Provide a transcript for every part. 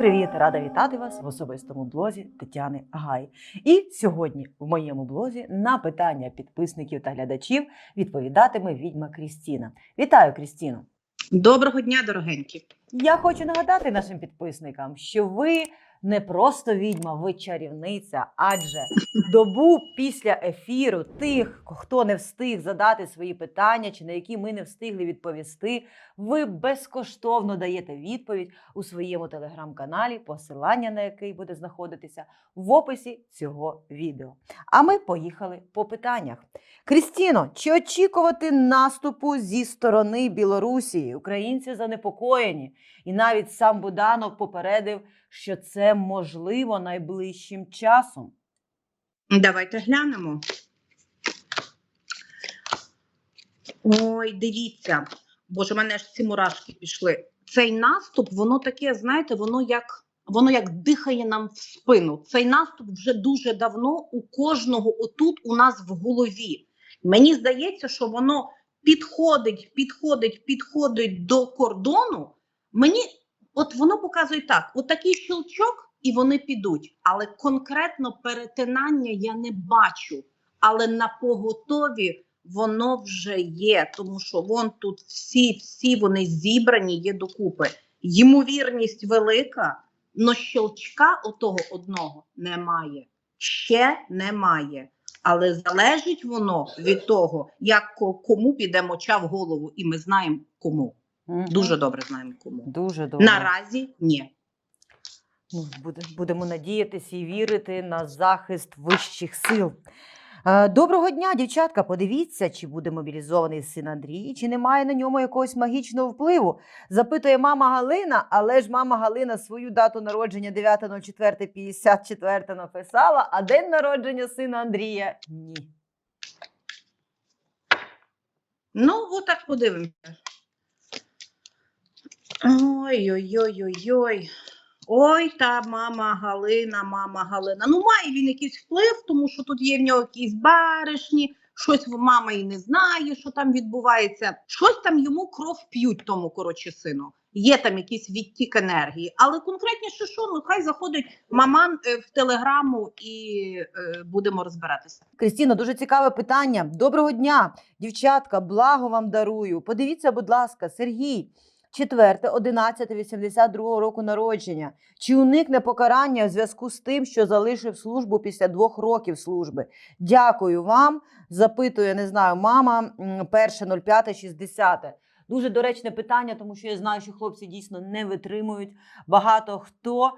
привіт! Рада вітати вас в особистому блозі Тетяни Гай. І сьогодні в моєму блозі на питання підписників та глядачів відповідатиме відьма Крістіна. Вітаю, Крістіно! Доброго дня, дорогенькі. Я хочу нагадати нашим підписникам, що ви не просто відьма, ви чарівниця, адже добу після ефіру тих, хто не встиг задати свої питання, чи на які ми не встигли відповісти, ви безкоштовно даєте відповідь у своєму телеграм-каналі, посилання на який буде знаходитися в описі цього відео. А ми поїхали по питаннях. Крістіно, чи очікувати наступу зі сторони Білорусі? Українці занепокоєні, і навіть сам Буданов попередив, що це можливо найближчим часом. Давайте глянемо. Ой, дивіться. Боже, в мене ж ці мурашки пішли. Цей наступ, воно таке, знаєте, воно як воно як дихає нам в спину. Цей наступ вже дуже давно у кожного отут у нас в голові. Мені здається, що воно підходить, підходить, підходить до кордону. Мені от воно показує так: от такий щелчок, і вони підуть. Але конкретно перетинання я не бачу. Але на поготові воно вже є, тому що вон тут всі, всі вони зібрані, є докупи. Ймовірність велика, но щелчка отого одного немає. Ще немає. Але залежить воно від того, як кому піде моча в голову, і ми знаємо кому. Дуже добре знаємо кому. Дуже добре. Наразі ні. Ну, будемо надіятися і вірити на захист вищих сил. Е, Доброго дня, дівчатка. Подивіться, чи буде мобілізований син Андрій, чи немає на ньому якогось магічного впливу. Запитує мама Галина, але ж мама Галина свою дату народження 9.04.54 написала, а день народження сина Андрія ні. Ну, отак подивимося. Ой-ой-ой-ой-ой. Ой, та мама Галина, мама Галина. Ну, має він якийсь вплив, тому що тут є в нього якісь баришні, щось мама і не знає, що там відбувається. Щось там йому кров п'ють, тому коротше сину. Є там якийсь відтік енергії. Але конкретніше, що ну хай заходить маман е, в телеграму і е, будемо розбиратися. Крістіно, дуже цікаве питання. Доброго дня, дівчатка, благо вам дарую. Подивіться, будь ласка, Сергій, 4, 11, 82 року народження. Чи уникне покарання в зв'язку з тим, що залишив службу після двох років служби? Дякую вам. Запитує, не знаю, мама, 1.05.60. Дуже доречне питання, тому що я знаю, що хлопці дійсно не витримують. Багато хто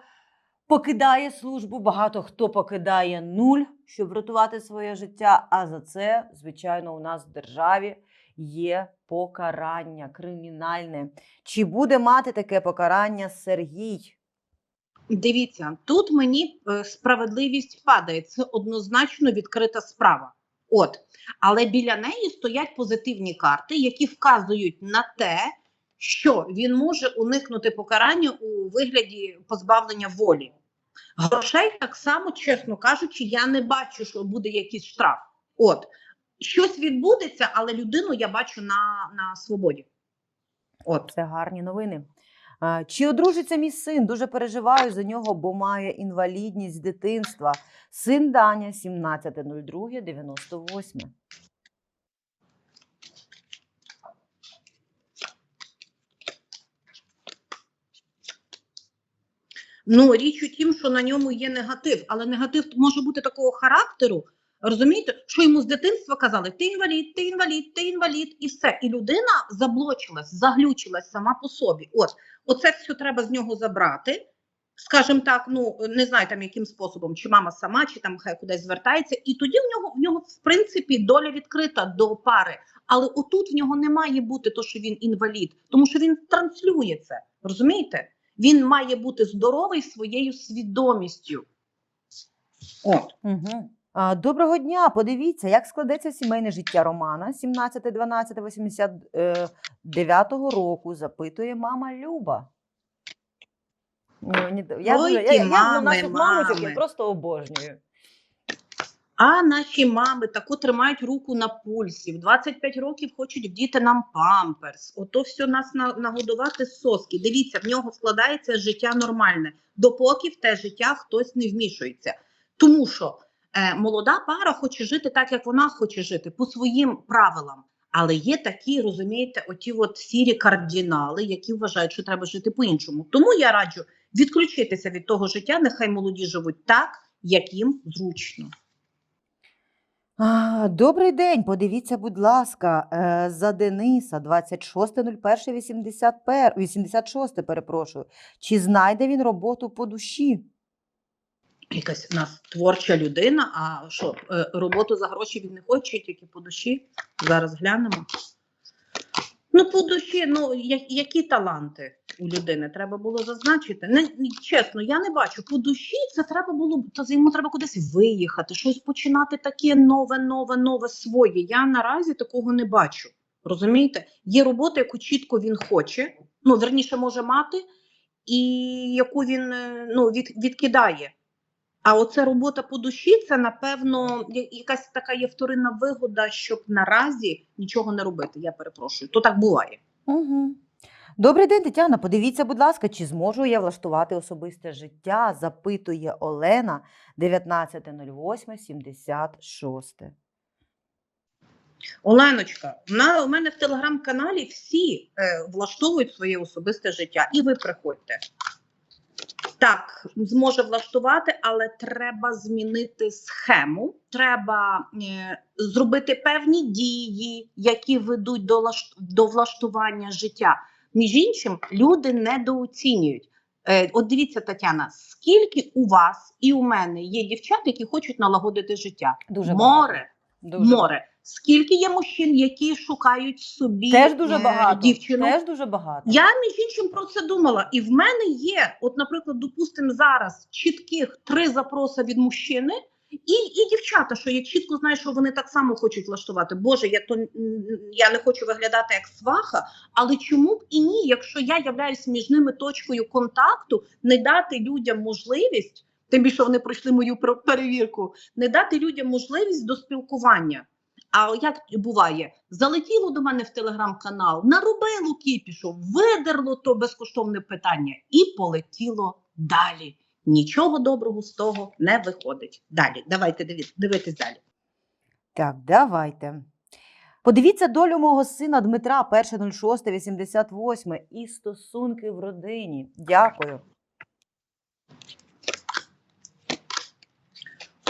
покидає службу, багато хто покидає нуль, щоб врятувати своє життя. А за це, звичайно, у нас в державі є покарання кримінальне. Чи буде мати таке покарання Сергій? Дивіться, тут мені е, справедливість падає. Це однозначно відкрита справа. От, але біля неї стоять позитивні карти, які вказують на те, що він може уникнути покарання у вигляді позбавлення волі. Грошей так само, чесно кажучи, я не бачу, що буде якийсь штраф. От щось відбудеться, але людину я бачу на, на свободі. От. Це гарні новини. Чи одружиться мій син? Дуже переживаю за нього, бо має інвалідність з дитинства. Син Даня, 17.02.98. Ну, річ у тім, що на ньому є негатив, але негатив може бути такого характеру. Розумієте, що йому з дитинства казали: ти інвалід, ти інвалід, ти інвалід, і все. І людина заблочилась, заглючилась сама по собі. От, оце все треба з нього забрати. Скажімо так, ну не знаю там яким способом, чи мама сама, чи там хай кудись звертається, і тоді в нього в нього в принципі доля відкрита до пари. Але отут в нього не має бути то, що він інвалід, тому що він транслює це. Розумієте? Він має бути здоровий своєю свідомістю. От. Угу. А, Доброго дня! Подивіться, як складеться сімейне життя Романа 17-12-89 року, запитує мама Люба. Ну, Я, Ой, дуже- я, я, мами, наших мамочок я просто обожнюю. А наші мами тако тримають руку на пульсі. В 25 років хочуть вдіти нам памперс. Ото все нас на- нагодувати соски. Дивіться, в нього складається життя нормальне, допоки в те життя хтось не вмішується. Тому що е, молода пара хоче жити так, як вона хоче жити, по своїм правилам. Але є такі, розумієте, оті от сірі кардинали, які вважають, що треба жити по-іншому. Тому я раджу відключитися від того життя, нехай молоді живуть так, як їм зручно. А, добрий день, подивіться, будь ласка, е, за Дениса 26.01.86, перепрошую. Чи знайде він роботу по душі? Якась у нас творча людина. А що, е, роботу за гроші він не хоче, тільки по душі. Зараз глянемо. Ну, по душі, ну які таланти у людини треба було зазначити. Не, чесно, я не бачу. По душі це треба було то йому треба кудись виїхати, щось починати таке нове, нове, нове своє. Я наразі такого не бачу. Розумієте? Є робота, яку чітко він хоче, ну верніше може мати, і яку він е, ну, від, відкидає. А оце робота по душі, це напевно якась така є вторинна вигода, щоб наразі нічого не робити. Я перепрошую. То так буває. Угу. Добрий день, Тетяна. Подивіться, будь ласка, чи зможу я влаштувати особисте життя? Запитує Олена 19.08.76. Оленочка, на у мене в телеграм-каналі всі е, влаштовують своє особисте життя, і ви приходьте. Так, зможе влаштувати, але треба змінити схему. Треба е, зробити певні дії, які ведуть до, лаш- до влаштування життя. Між іншим, люди недооцінюють. Е, от дивіться, Тетяна, скільки у вас і у мене є дівчат, які хочуть налагодити життя? Дуже. Море Дуже море. Скільки є мужчин, які шукають собі Теж дуже е, багато. дівчину? Теж дуже багато. Я між іншим про це думала, і в мене є, от, наприклад, допустимо, зараз чітких три запроси від мужчини, і, і дівчата, що я чітко знаю, що вони так само хочуть влаштувати. Боже, я то я не хочу виглядати як сваха, але чому б і ні, якщо я являюсь між ними точкою контакту, не дати людям можливість, тим більше вони пройшли мою пер- перевірку, не дати людям можливість до спілкування. А як буває, залетіло до мене в телеграм-канал, наробило кіпішу, видерло то безкоштовне питання і полетіло далі. Нічого доброго з того не виходить. Далі, давайте дивитись далі. Так, давайте. Подивіться долю мого сина Дмитра, 1.06.88 і стосунки в родині. Дякую.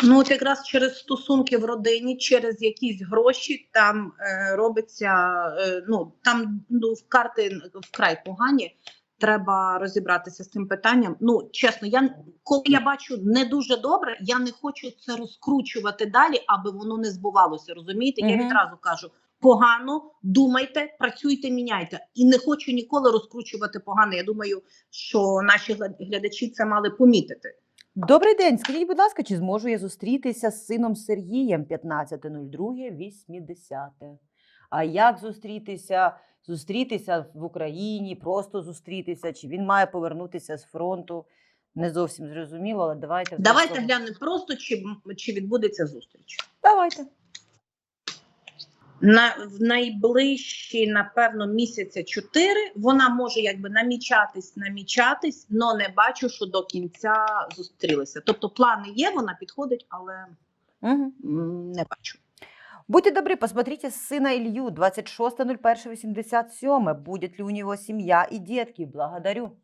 Ну, от якраз через стосунки в родині, через якісь гроші там е, робиться. Е, ну там ну, в карти вкрай погані. Треба розібратися з цим питанням. Ну чесно, я коли я бачу не дуже добре, я не хочу це розкручувати далі, аби воно не збувалося. Розумієте? Я відразу кажу: погано, думайте, працюйте, міняйте. І не хочу ніколи розкручувати погано. Я думаю, що наші гля- глядачі це мали помітити. Добрий день. Скажіть, будь ласка, чи зможу я зустрітися з сином Сергієм 15.02.80? А як зустрітися? Зустрітися в Україні, просто зустрітися, чи він має повернутися з фронту? Не зовсім зрозуміло, але давайте. Давайте глянемо просто, чи, чи відбудеться зустріч. Давайте. На в найближчі, напевно, місяця чотири вона може якби намічатись, намічатись, але не бачу, що до кінця зустрілися. Тобто плани є, вона підходить, але Угу. не бачу. Будьте добры, посмотрите сына Илью, 26.01.87. Будет ли у него семья и детки? Благодарю.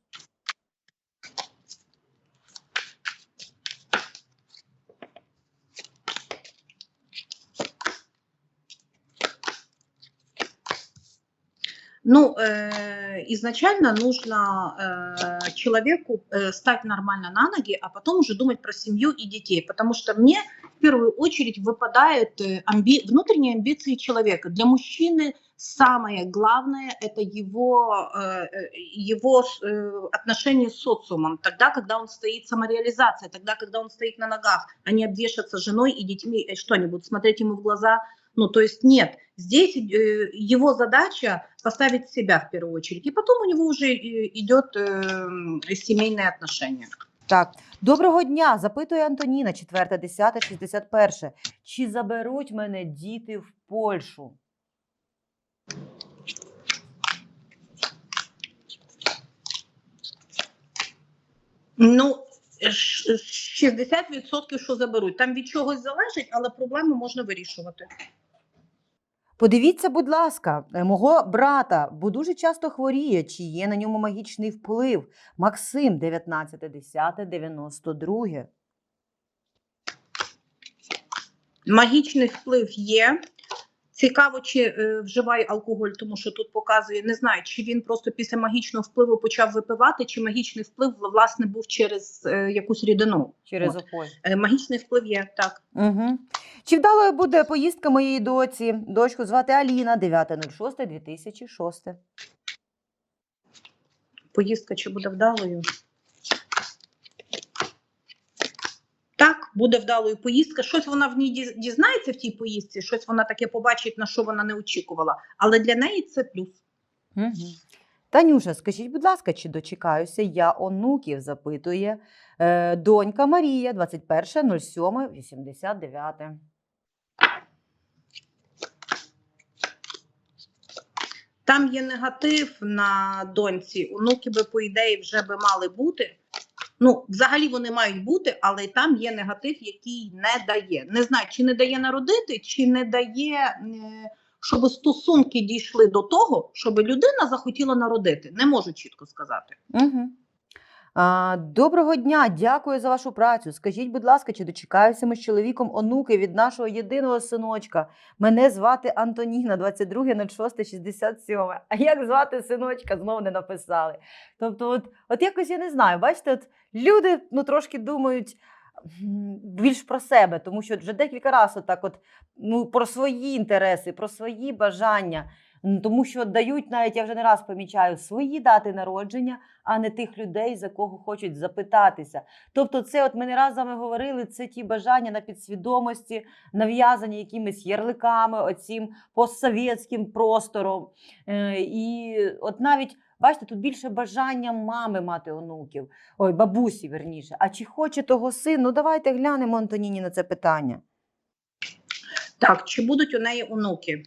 Ну, э, изначально нужно э, человеку э, стать нормально на ноги, а потом уже думать про семью и детей. Потому что мне в первую очередь выпадают э, амби- внутренние амбиции человека. Для мужчины самое главное это его, э, э, его э, отношение с социумом. Тогда, когда он стоит самореализация, тогда, когда он стоит на ногах, а не обвешаться женой и детьми, э, что они будут смотреть ему в глаза. Ну, то есть нет, здесь э, его задача поставить себя в первую очередь, и потом у него уже э, идет э, семейные отношения. Так, доброго дня. Запитує Антоніна, 4, 10, 61. Чи заберуть мене діти в Польщу? Ну, ш- 60% що заберуть. Там від чогось залежить, але проблему можна вирішувати. Подивіться, будь ласка, е, мого брата, бо дуже часто хворіє, чи є на ньому магічний вплив. Максим, 19, 10, 92. Магічний вплив є. Цікаво, чи е, вживає алкоголь, тому що тут показує, не знаю, чи він просто після магічного впливу почав випивати, чи магічний вплив власне був через е, якусь рідину. Через. Е, магічний вплив є так. Угу. Чи вдалою буде поїздка моєї доці? Дочку звати Аліна, 9.06.2006. Поїздка чи буде вдалою? Так, буде вдалою поїздка. Щось вона в ній дізнається в тій поїздці, щось вона таке побачить, на що вона не очікувала. Але для неї це плюс. Угу. Танюша, скажіть, будь ласка, чи дочекаюся я онуків? запитує е, донька Марія, 21.07.89. Там є негатив на доньці. Онуки би, по ідеї, вже би мали бути. Ну, взагалі вони мають бути, але там є негатив, який не дає. Не знаю, чи не дає народити, чи не дає, е, щоб стосунки дійшли до того, щоб людина захотіла народити. Не можу чітко сказати. Угу. Доброго дня, дякую за вашу працю. Скажіть, будь ласка, чи дочекаюся ми з чоловіком онуки від нашого єдиного синочка? Мене звати Антоніна, 22.06.67. А як звати синочка, знову не написали. Тобто, от, от якось я не знаю, бачите, от люди ну, трошки думають більш про себе, тому що вже декілька разів так от, ну, про свої інтереси, про свої бажання. Тому що дають навіть, я вже не раз помічаю, свої дати народження, а не тих людей, за кого хочуть запитатися. Тобто, це, от ми не раз з вами говорили, це ті бажання на підсвідомості, нав'язані якимись ярликами, оцім постсовєтським простором. Е, І от навіть. Бачите, тут більше бажання мами мати онуків, ой, бабусі, верніше. А чи хоче того син? Ну давайте глянемо Антоніні на це питання. Так, чи будуть у неї онуки?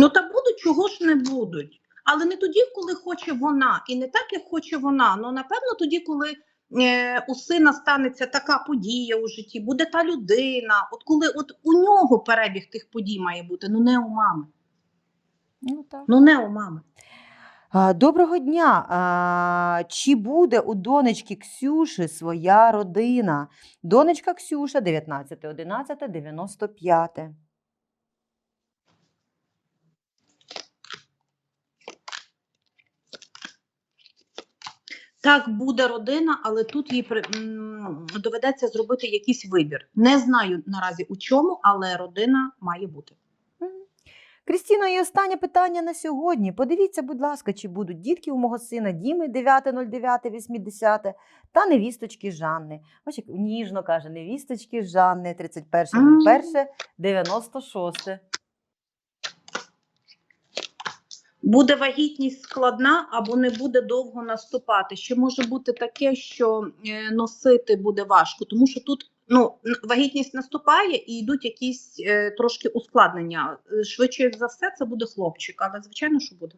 Ну, та будуть, чого ж не будуть. Але не тоді, коли хоче вона, і не так, як хоче вона. Ну, напевно, тоді, коли е, у сина станеться така подія у житті, буде та людина. От коли от у нього перебіг тих подій має бути, ну не у мами. Ну так. Ну не у мами. Доброго дня. Чи буде у донечки Ксюші своя родина? Донечка Ксюша, 19.11.95. Так, буде родина, але тут їй при- доведеться зробити якийсь вибір. Не знаю наразі у чому, але родина має бути. Крістіна, і останнє питання на сьогодні. Подивіться, будь ласка, чи будуть дітки у мого сина Діми 9.09.80 та невісточки Жанни. Як ніжно каже, невісточки Жанни 31.01.96. Буде вагітність складна або не буде довго наступати. Ще може бути таке, що е, носити буде важко, тому що тут ну вагітність наступає і йдуть якісь е, трошки ускладнення. Е, Швидше за все, це буде хлопчик, але звичайно, що буде.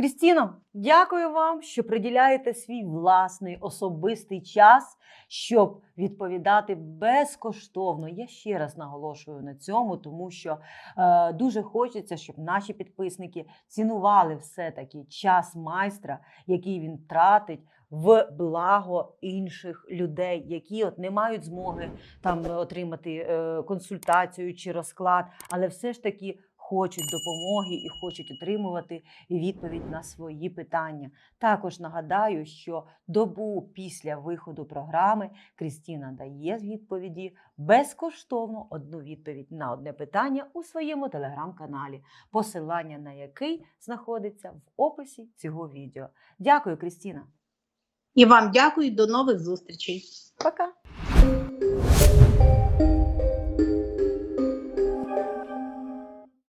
Крістіно, дякую вам, що приділяєте свій власний особистий час, щоб відповідати безкоштовно. Я ще раз наголошую на цьому, тому що е, дуже хочеться, щоб наші підписники цінували все-таки час майстра, який він тратить. В благо інших людей, які от не мають змоги там отримати е, консультацію чи розклад, але все ж таки хочуть допомоги і хочуть отримувати відповідь на свої питання. Також нагадаю, що добу після виходу програми Крістіна дає відповіді безкоштовно одну відповідь на одне питання у своєму телеграм-каналі, посилання на який знаходиться в описі цього відео. Дякую, Крістіна. І вам дякую, до нових зустрічей. Пока.